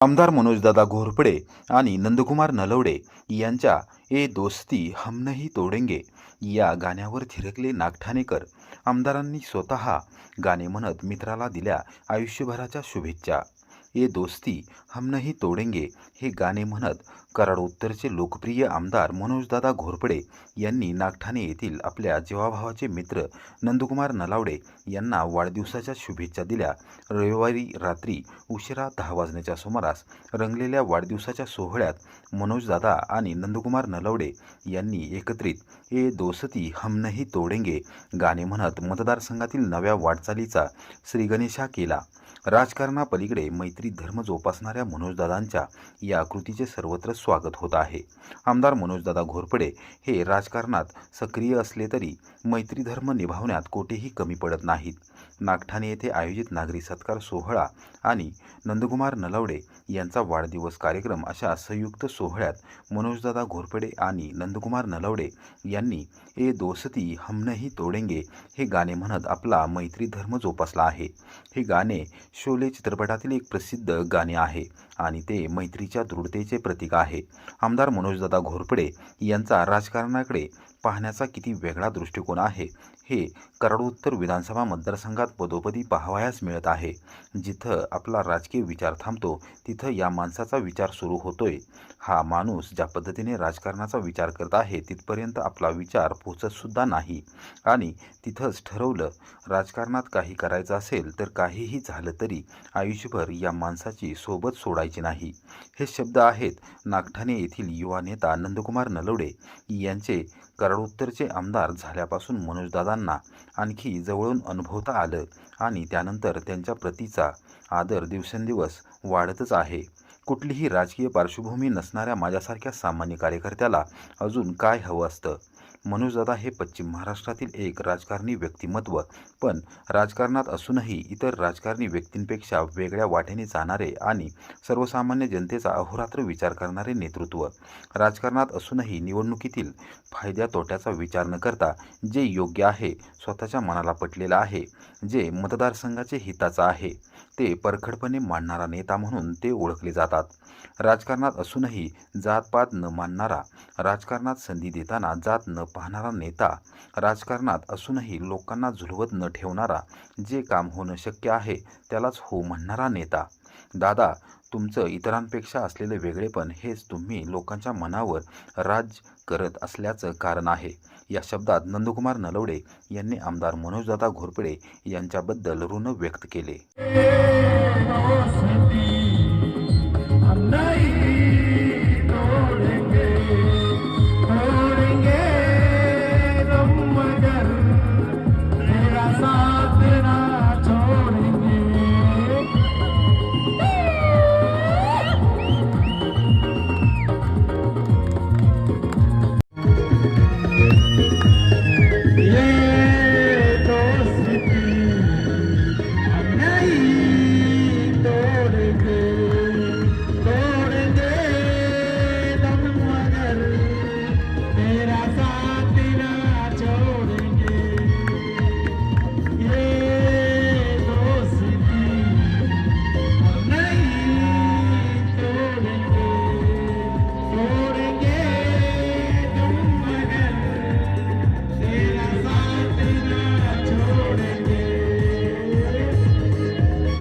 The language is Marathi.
आमदार मनोजदादा घोरपडे आणि नंदकुमार नलवडे यांच्या ए दोस्ती हमनही तोडेंगे या गाण्यावर थिरकले नागठाणेकर. आमदारांनी स्वतः गाणे म्हणत मित्राला दिल्या आयुष्यभराच्या शुभेच्छा. ए दोस्ती हम नहीं तोडेंगे हे गाणे म्हणत कराड उत्तरचे लोकप्रिय आमदार मनोजदादा घोरपडे यांनी नागठाणे येथील आपल्या जीवाभावाचे मित्र नंदकुमार नलावडे यांना वाढदिवसाच्या शुभेच्छा दिल्या. रविवारी रात्री उशिरा दहा वाजण्याच्या सुमारास रंगलेल्या वाढदिवसाच्या सोहळ्यात मनोजदादा आणि नंदकुमार नलावडे यांनी एकत्रित ए दोस्ती हम नहीं तोडेंगे गाणे म्हणत मतदारसंघातील नव्या वाटचालीचा श्रीगणेशा केला. राजकारणापलीकडे मैत्री धर्म जोपासणाऱ्या मनोजदादांच्या या कृतीचे सर्वत्र स्वागत होत आहे. आमदार मनोजदादा घोरपडे हे राजकारणात सक्रिय असले तरी मैत्री धर्म निभावण्यात कोठेही कमी पडत नाहीत. नागठाणे येथे आयोजित नागरी सत्कार सोहळा आणि नंदकुमार नलवडे यांचा वाढदिवस कार्यक्रम अशा संयुक्त सोहळ्यात मनोजदादा घोरपडे आणि नंदकुमार नलवडे यांनी ए दोस्ती हमनही तोडेंगे हे गाणे म्हणत आपला मैत्री धर्म जोपासला आहे. हे गाणे शोले चित्रपटातील एक प्रसिद्ध प्रसिद्ध गाणे आहे आणि ते मैत्रीच्या दृढतेचे प्रतीक आहे. आमदार मनोजदादा घोरपडे यांचा राजकारणाकडे पाहण्याचा किती वेगळा दृष्टिकोन आहे हे करडोत्तर विधानसभा मतदारसंघात पदोपदी पाहावयास मिळत आहे. जिथं आपला राजकीय विचार थांबतो तिथं या माणसाचा विचार सुरू होतोय. हा माणूस ज्या पद्धतीने राजकारणाचा विचार करत आहे तिथपर्यंत आपला विचार पोचतसुद्धा नाही. आणि तिथंच ठरवलं राजकारणात काही करायचं असेल तर काहीही झालं तरी आयुष्यभर या माणसाची सोबत सोडायची नाही. हे शब्द आहेत नागठाणे येथील युवा नेता नंदकुमार नलवडे यांचे कराडोत्तरचे आमदार झाल्यापासून मनोजदादांना आणखी जवळून अनुभवता आलं आणि त्यानंतर त्यांच्या प्रतीचा आदर दिवसेंदिवस वाढतच आहे. कुठलीही राजकीय पार्श्वभूमी नसणाऱ्या माझ्यासारख्या सामान्य कार्यकर्त्याला अजून काय हवं असतं? मनोजदादा हे पश्चिम महाराष्ट्रातील एक राजकारणी व्यक्तिमत्व पण राजकारणात असूनही इतर राजकारणी व्यक्तींपेक्षा वेगळ्या वाटेने जाणारे आणि सर्वसामान्य जनतेचा अहोरात्र विचार करणारे नेतृत्व. राजकारणात असूनही निवडणुकीतील फायद्या तोट्याचा विचार न करता जे योग्य आहे स्वतःच्या मनाला पटलेलं आहे जे मतदारसंघाचे हिताचं आहे ते परखडपणे मांडणारा नेता म्हणून ते ओळखले जातात. राजकारणात असूनही जातपात न मानणारा राजकारणात संधी देताना जात न पाहणारा नेता राजकारणात असूनही लोकांना झुलवत न ठेवणारा जे काम होणं शक्य आहे त्यालाच हो म्हणणारा नेता. दादा तुमचं इतरांपेक्षा असलेलं वेगळेपण हेच तुम्ही लोकांच्या मनावर राज करत असल्याचं कारण आहे. या शब्दात नंदकुमार नलवडे यांनी आमदार मनोजदादा घोरपडे यांच्याबद्दल ऋण व्यक्त केले. Latina.